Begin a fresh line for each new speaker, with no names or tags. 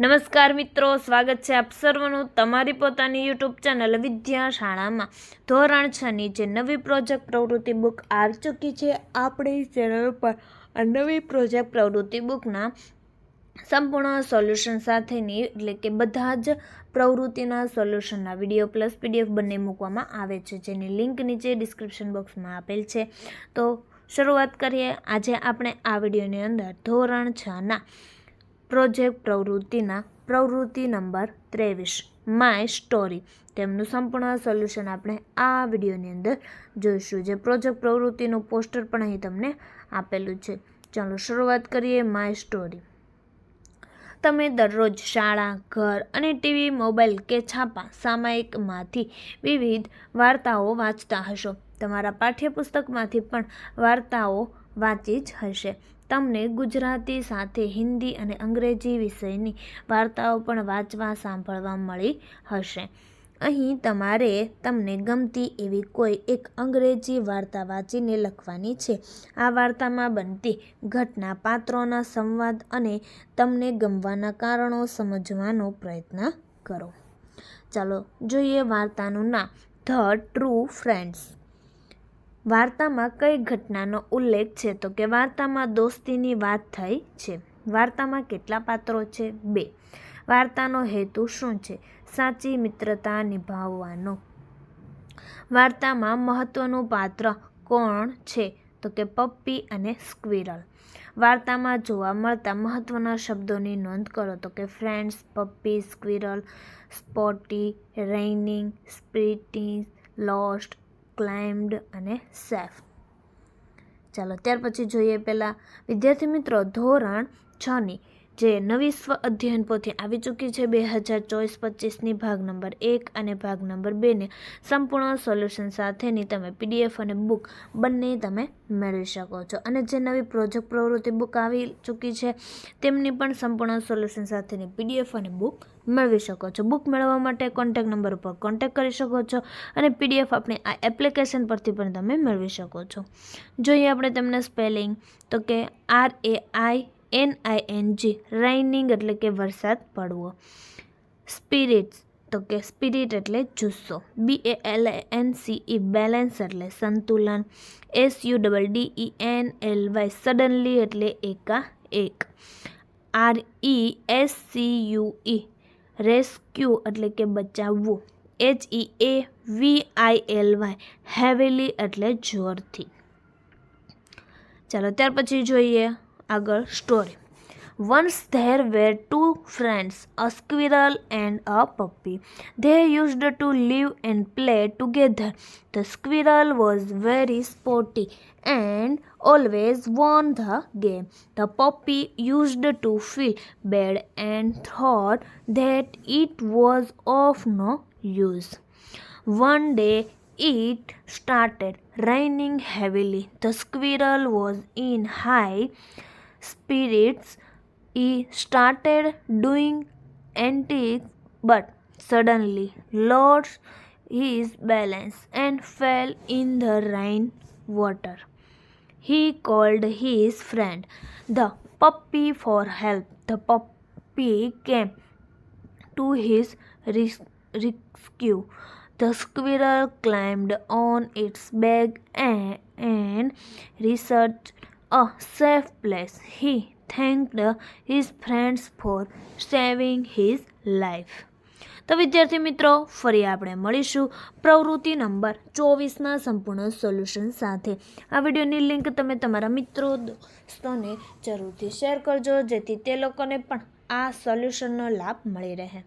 નમસ્કાર મિત્રો, સ્વાગત છે આપ સર્વનું તમારી પોતાની યુટ્યુબ ચેનલ વિદ્યા શાળામાં ધોરણ છની જે નવી પ્રોજેક્ટ પ્રવૃત્તિ બુક આવી ચૂકી છે, આપણી ચેનલ પર નવી પ્રોજેક્ટ પ્રવૃત્તિ બુકના સંપૂર્ણ સોલ્યુશન સાથેની, એટલે કે બધા જ પ્રવૃત્તિના સોલ્યુશનના વીડિયો પ્લસ પીડીએફ બંને મૂકવામાં આવે છે, જેની લિંક નીચે ડિસ્ક્રિપ્શન બોક્સમાં આપેલ છે. તો શરૂઆત કરીએ. આજે આપણે આ વિડીયોની અંદર ધોરણ છના પ્રોજેક્ટ પ્રવૃત્તિના પ્રવૃત્તિ નંબર ત્રેવીસ. માય સ્ટોરી તેમનું સંપૂર્ણ સોલ્યુશન આપણે આ વિડીયોની અંદર જોઈશું. જે પ્રોજેક્ટ પ્રવૃત્તિનું પોસ્ટર પણ અહીં તમને આપેલું છે. ચાલો શરૂઆત કરીએ માય સ્ટોરી તમે દરરોજ શાળા, ઘર અને ટીવી, મોબાઈલ કે છાપા સામાયિકમાંથી વિવિધ વાર્તાઓ વાંચતા હશો. તમારા પાઠ્યપુસ્તકમાંથી પણ વાર્તાઓ વાંચી જ હશે. તમને ગુજરાતી સાથે હિન્દી અને અંગ્રેજી વિષયની વાર્તાઓ પણ વાંચવા સાંભળવા મળી હશે. અહીં તમારે તમને ગમતી એવી કોઈ એક અંગ્રેજી વાર્તા વાંચીને લખવાની છે. આ વાર્તામાં બનતી ઘટના, પાત્રોના સંવાદ અને તમને ગમવાના કારણો સમજવાનો પ્રયત્ન કરો. ચાલો જોઈએ વાર્તાનું નામ, ધ ટ્રુ ફ્રેન્ડ્સ. વાર્તામાં કઈ ઘટનાનો ઉલ્લેખ છે? તો કે વાર્તામાં દોસ્તીની વાત થઈ છે. વાર્તામાં કેટલા પાત્રો છે? બે. વાર્તાનો હેતુ શું છે? સાચી મિત્રતા નિભાવવાનો. વાર્તામાં મહત્વનું પાત્ર કોણ છે? તો કે પપ્પી અને સ્ક્વિરલ. વાર્તામાં જોવા મળતા મહત્વના શબ્દોની નોંધ કરો. તો કે friends, puppy, squirrel, spotty, raining, sprinting, lost climbed અને સેફ. ચાલો ત્યાર પછી જોઈએ પહેલાં વિદ્યાર્થી મિત્રો ધોરણ છની જે નવી સ્વ અધ્યયન પોથી આવી ચૂકી છે બે હજાર ચોવીસ પચીસની ભાગ નંબર એક અને ભાગ નંબર બેને સંપૂર્ણ સોલ્યુશન સાથેની તમે પીડીએફ અને બુક બંને તમે મેળવી શકો છો. અને જે નવી પ્રોજેક્ટ પ્રવૃત્તિ બુક આવી ચૂકી છે, તેમની પણ સંપૂર્ણ સોલ્યુશન સાથેની પીડીએફ અને બુક મેળવી શકો છો. બુક મેળવવા માટે કોન્ટેક નંબર ઉપર કોન્ટેક કરી શકો છો અને પીડીએફ આપણી આ એપ્લિકેશન પરથી પણ તમે મેળવી શકો છો. જોઈએ આપણે તમને સ્પેલિંગ તો કે R A I N I N G raining એટલે કે વરસાદ પડવો. સ્પિરિટ્સ તો કે સ્પિરિટ એટલે જુસ્સો. B A L N C E balance એટલે સંતુલન. S U double D E N L Y suddenly એટલે એકા એક R E S C U E rescue એટલે કે બચાવવું. H E A V I L Y heavily એટલે જોરથી. ચાલો, ત્યાર પછી જોઈએ. આગળ story once there were two friends a squirrel and a puppy they used to live and play together the squirrel was very spotty and always won the game. The puppy used to feel bad and thought that it was of no use. One day it started raining heavily. The squirrel was in high spirits. He started doing antics but suddenly lost his balance and fell in the rain water. He called his friend, the puppy, for help. The puppy came to his rescue. The squirrel climbed on its back and, and researched a safe place. He thanked his friends for saving his life. તો વિદ્યાર્થી મિત્રો, ફરી આપણે મળીશું પ્રવૃત્તિ number ચોવીસના સંપૂર્ણ solution સાથે આ વિડીયોની લિંક તમે તમારા મિત્રો દોસ્તોને જરૂરથી શેર કરજો, જેથી તે લોકોને પણ આ સોલ્યુશનનો લાભ મળી રહે